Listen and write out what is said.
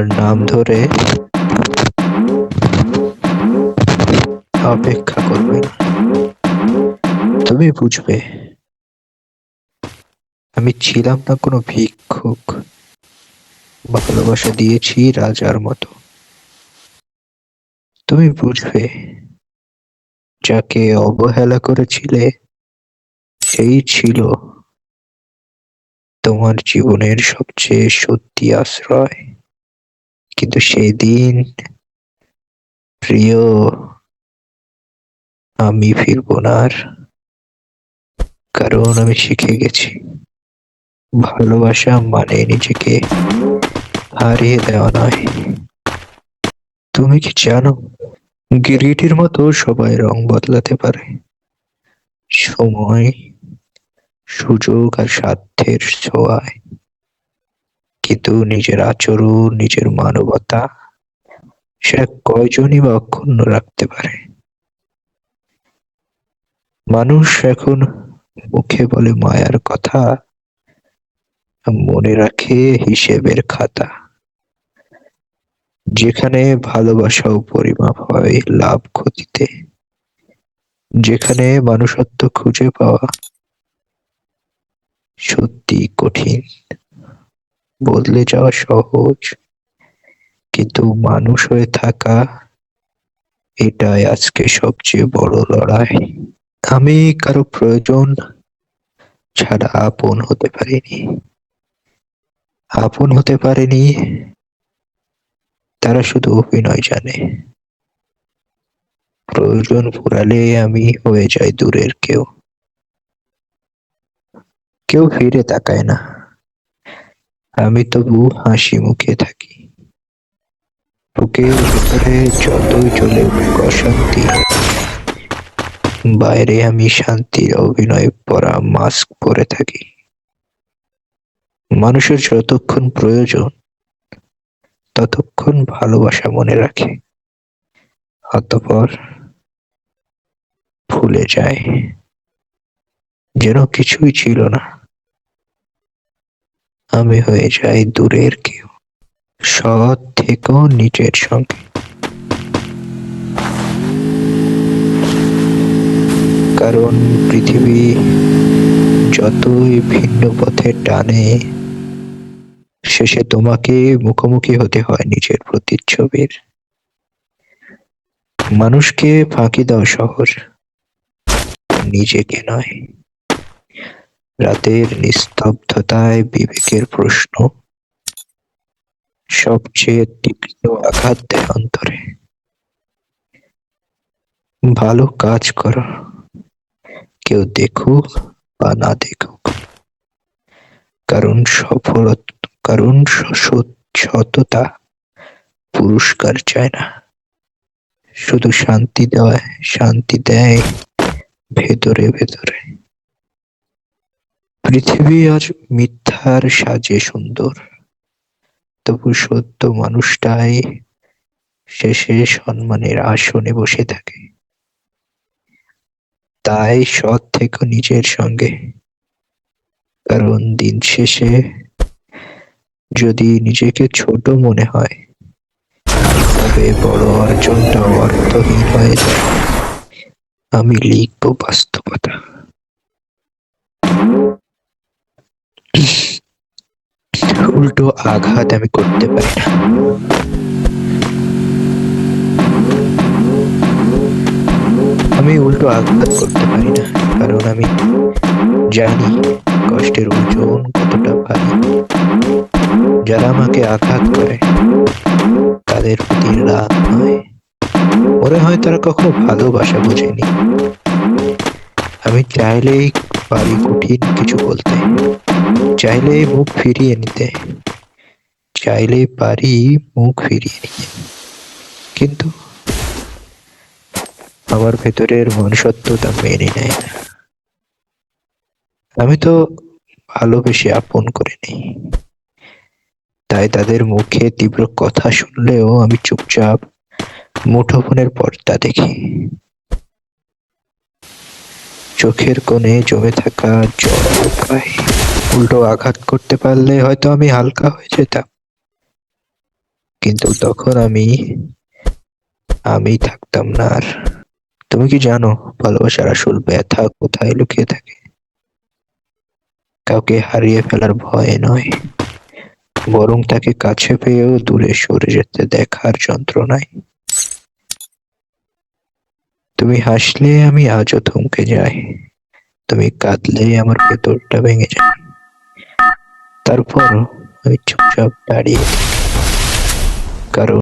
আমার নাম ধরে অপেক্ষা করবে তুমি বুঝবে। আমি ছিলাম না কোনো ভিক্ষুক। ভালোবাসা দিয়েছি রাজার মতো। তুমি বুঝবে, যাকে অবহেলা করেছিলে, সেই ছিল তোমার জীবনের সবচেয়ে সত্যি আশ্রয়। কিন্তু সেদিন প্রিয়, আমি ফিরবো না কারণ আমি শিখে গেছি, ভালোবাসা মানে নিজেকে হারিয়ে দেওয়া নয়। তুমি কি জানো গিরগিটির মতো সবাই রং বদলাতে পারে। সময়, সুযোগ আর সাধ্যের ছোঁয়ায় কিন্তু নিজের আচরণ, নিজের মানবতা সে কয়জনই বা অক্ষুণ্ণ রাখতে পারে। মানুষ এখন মুখে বলে মায়ার কথা, মনে রাখে হিসেবের খাতা। যেখানে ভালোবাসাও পরিমাপ হয় লাভ ক্ষতিতে, যেখানে মানুষত্ব খুঁজে পাওয়া সত্যি কঠিন। বদলে যাওয়া সহজ। কিন্তু মানুষ হয়ে থাকা, এটাই আজকে সবচেয়ে বড় লড়াই। আমি কারও প্রয়োজন ছাড়া আপন হতে পারিনি। আপন হতে পারেনি, তারা শুধু অভিনয় জানে। প্রয়োজন ফুরালে আমি হয়ে যাই দূরের কেউ। কেউ ফিরে তাকায় না। আমি তবু হাসি মুখে থাকি। বুকের যতই চলে অশান্তি, বাইরে আমি শান্তির অভিনয় পরা মাস্ক পরে থাকি। মানুষের যতক্ষণ প্রয়োজন, ততক্ষণ ভালোবাসা মনে রাখে। অতপর ভুলে যায়। যেন কিছুই ছিল না। আমি হয়ে যাই দূরের কেউ, সৎ থেকেও নিজের সঙ্গে। কারণ পৃথিবী যতই ভিন্ন পথে টানে, শেষে তোমাকে মুখোমুখি হতে হয় নিজের প্রতিচ্ছবির। মানুষকে ফাঁকি দাও শহর, নিজেকে নয়। রাতের নিস্তব্ধতায় বিবেকের প্রশ্ন, সবচেয়ে তীক্ষ্ণ আঘাত দেয় অন্তরে। ভালো কাজ করো, কেউ দেখুক বা না দেখুক। কারণ সফলত, কারণ সততা পুরস্কার চায় না। শুধু শান্তি দেওয়ায়, শান্তি দেয় ভেতরে ভেতরে। পৃথিবী আজ মিথ্যার সাজে সুন্দর। তবু সত্য মানুষটাই শেষে সম্মানের আসনে বসে থাকে। তাই সৎ থেকে নিজের সঙ্গে। কারণ দিন শেষে যদি নিজেকে ছোট মনে হয়, তবে বড় অর্জনটা অর্থহীন হয়ে যায়। আমি লিখব বাস্তবতা। উল্টো আঘাত আমি করতে পারি না। আমি উল্টো আঘাত করতে পারি না, কারণ আমি জানি কষ্টের ওজন কতটা ভারী যারা আমাকে আঘাত করে, তাদের প্রতি রাগ নয়। মনে হয় তারা কখনো ভালোবাসা বোঝেনি। আমি চাইলেই পারি কঠিন কিছু বলতে। চাইলেই মুখ ফিরিয়ে নিতে চাইলেই পারি মুখ ফিরিয়ে নিতে। কিন্তু আমার ভেতরের মনুষ্যত্ব তা মেনে নেয় না। আমি তো ভালোবেসে আপন করে নেই। তাই তাদের মুখে তীব্র কথা শুনলেও আমি চুপচাপ মুঠোফোনের পর্দা দেখি। চোখের কোণে জমে থাকা জল প্রায় উল্টো আঘাত করতে পারলে হয়তো আমি হালকা হয়ে যেতাম। কিন্তু তখন আমি আমি থাকতাম না আর। তুমি কি জানো, ভালোবাসার আসল ব্যথা কোথায় লুকিয়ে থাকে? কাউকে হারিয়ে ফেলার ভয় নয়। বরং তাকে কাছে পেয়েও দূরে সরে যেতে দেখার যন্ত্রণায় তুমি হাসলে আমি আজও থমকে যাই। তুমি কাঁদলে আমার ভেতরটা ভেঙে যায়। তারপরও আমি চুপচাপ দাঁড়িয়ে থাকি। কারণ